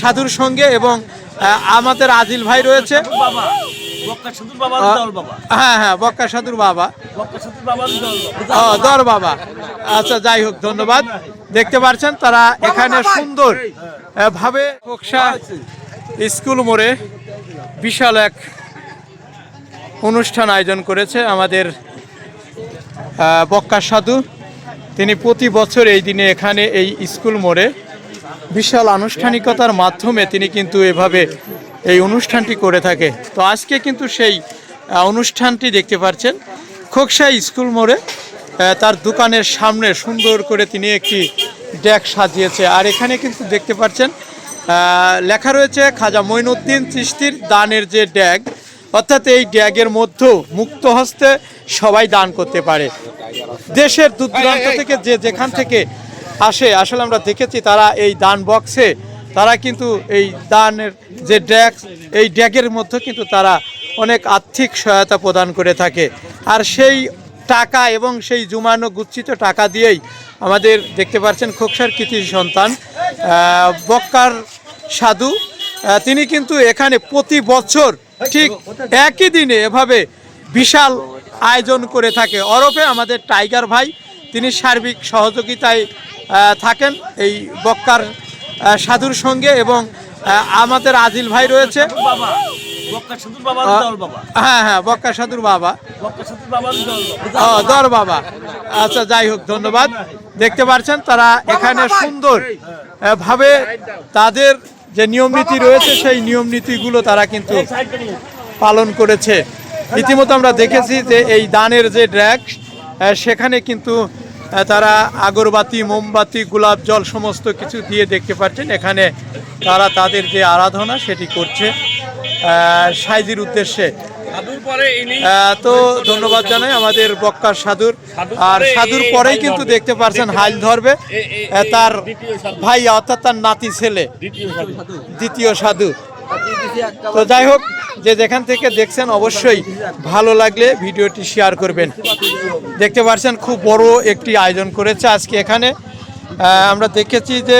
সাধুর সঙ্গে এবং আমাদের আদিল ভাই রয়েছে। হ্যাঁ হ্যাঁ বক্কা সাধুর বাবা। দর বাবা আচ্ছা যাই হোক ধন্যবাদ। দেখতে পাচ্ছেন তারা এখানে সুন্দর ভাবে স্কুল মোড়ে বিশাল এক অনুষ্ঠান আয়োজন করেছে আমাদের বক্কা সাধু। তিনি প্রতি বছর এই দিনে এখানে এই স্কুল মোড়ে বিশাল আনুষ্ঠানিকতার মাধ্যমে তিনি কিন্তু এভাবে এই অনুষ্ঠানটি করে থাকে। তো আজকে কিন্তু সেই অনুষ্ঠানটি দেখতে পাচ্ছেন খোকসা স্কুল মোড়ে তার দোকানের সামনে সুন্দর করে তিনি একটি ডেক সাজিয়েছে। আর এখানে কিন্তু দেখতে পাচ্ছেন লেখা রয়েছে খাজা মঈনুদ্দিন চিস্তির দানের যে ড্যাগ অর্থাৎ এই ড্যাগের মধ্যেও মুক্ত হস্তে সবাই দান করতে পারে। দেশের দূর দূরান্ত থেকে যে যেখান থেকে আসে, আসলে আমরা দেখেছি তারা এই দান বক্সে তারা কিন্তু এই দানের যে ড্যাগ, এই ড্যাগের মধ্যে কিন্তু তারা অনেক আর্থিক সহায়তা প্রদান করে থাকে। আর সেই টাকা এবং সেই জুমানো গুচ্ছিত টাকা দিয়েই আমাদের দেখতে পাচ্ছেন খোকসার কৃতি সন্তান বক্কার সাধু। তিনি কিন্তু এখানে প্রতি বছর ঠিক একই দিনে এভাবে বিশাল আয়োজন করে থাকে। অরফে আমাদের টাইগার ভাই, তিনি সার্বিক সহযোগিতায় থাকেন এই বক্কার সাধুর সঙ্গে এবং আমাদের আদিল ভাই রয়েছে। হ্যাঁ হ্যাঁ বক্কা সাধুর বাবা। দর বাবা। আচ্ছা যাই হোক ধন্যবাদ। দেখতে পাচ্ছেন তারা এখানে সুন্দর ভাবে তাদের যে নিয়ম নীতি রয়েছে সেই নিয়ম নীতিগুলো তারা কিন্তু পালন করেছে। ইতিমধ্যে আমরা দেখেছি যে এই দানের যে ড্র্যাগ সেখানে কিন্তু তারা আগরবাতি মোমবাতি গোলাপ জল সমস্ত কিছু দিয়ে দেখতে পাচ্ছেন এখানে তারা তাদের যে আরাধনা সেটি করছে। সাইজির উদ্দেশ্যে। তো ধন্যবাদ জানাই আমাদের বক্কার সাধুর। আর সাধুর পরেই কিন্তু দেখতে পারছেন হাইল ধরবে। তার ভাই অর্থাৎ তার নাতি ছেলে। দ্বিতীয় সাধু। তো যাই হোক, যে যেখান থেকে দেখছেন অবশ্যই ভালো লাগলে ভিডিওটি শেয়ার করবেন। দেখতে পাচ্ছেন খুব বড় একটি আয়োজন করেছে আজকে এখানে। আমরা দেখেছি যে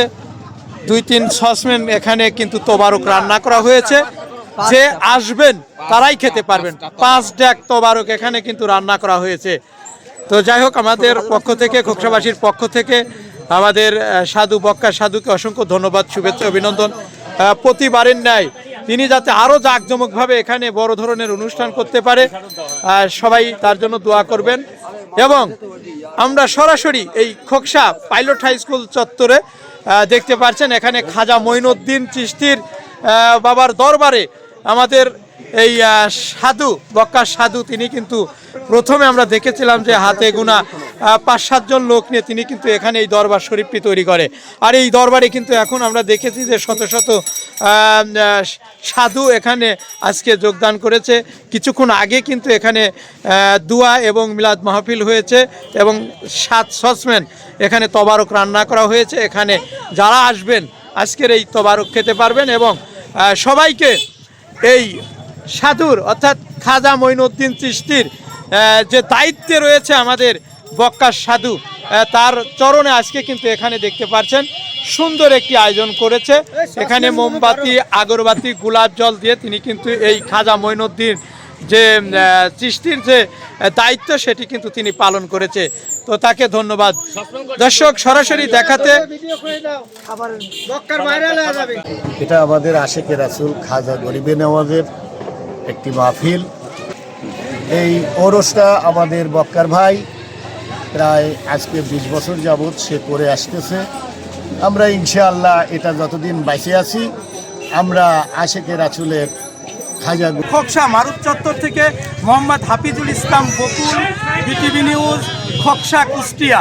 দুই তিন সসম্যান এখানে কিন্তু তোবারক রান্না করা হয়েছে। যে আসবেন তারাই খেতে পারবেন। পাঁচ ড্যাক তোবারক এখানে কিন্তু রান্না করা হয়েছে। তো যাই হোক, আমাদের পক্ষ থেকে, খোকসাবাসীর পক্ষ থেকে আমাদের সাধু বক্কা সাধুকে অসংখ্য ধন্যবাদ, শুভেচ্ছা, অভিনন্দন। প্রতিবারের ন্যায়। তিনি যাতে আরও জাঁকজমকভাবে এখানে বড় ধরনের অনুষ্ঠান করতে পারে সবাই তার জন্য দোয়া করবেন। এবং আমরা সরাসরি এই খোকসা পাইলট হাই স্কুল চত্বরে দেখতে পাচ্ছেন এখানে খাজা মঈনুদ্দিন চিস্তির বাবার দরবারে আমাদের এই সাধু, বক্কার সাধু, তিনি কিন্তু প্রথমে আমরা দেখেছিলাম যে হাতে গোনা পাঁচ, সাতজন লোক নিয়ে তিনি কিন্তু এখানে এই দরবার শরীফটি তৈরি করে। আর এই দরবারে কিন্তু এখন আমরা দেখেছি যে শত শত সাধু এখানে আজকে যোগদান করেছে। কিছুক্ষণ আগে কিন্তু এখানে দুয়া এবং মিলাদ মাহফিল হয়েছে এবং সাত সসম্যান এখানে তবারক রান্না করা হয়েছে। এখানে যারা আসবেন, আজকের এই তবারক খেতে পারবেন এবং সবাইকে এই সাধুর অর্থাৎ খাজা মঈনুদ্দিন চিস্তির যে দায়িত্বে রয়েছে আমাদের বক্কার সাধু আহ, তার চরণে আজকে কিন্তু এখানে দেখতে পাচ্ছেন সুন্দর একটি আয়োজন করেছে। এখানে মোমবাতি আগরবাতি গোলাপ জল দিয়ে তিনি কিন্তু এই খাজা মঈনুদ্দিন যে চিস্তির যে দায়িত্ব সেটি কিন্তু তিনি পালন করেছে। তো তাকে ধন্যবাদ। দর্শক সরাসরি দেখাতে এটা আমাদের আশেকে রাসুল খাজা গরিবে নওয়াজের একটি মাহফিল। এই ওরসটা আমাদের বক্কার ভাই প্রায় আজকে বিশ বছর যাবৎ সে করে আসতেছে। আমরা ইনশাআল্লাহ এটা যতদিন বাইসে আছি, আমরা আশেকে রাচুলের খাজা খকসা মারুত চত্বর থেকে মোহাম্মদ হাফিজুল ইসলাম বকুল, বিটিভি নিউজ, খকসা কুষ্টিয়া।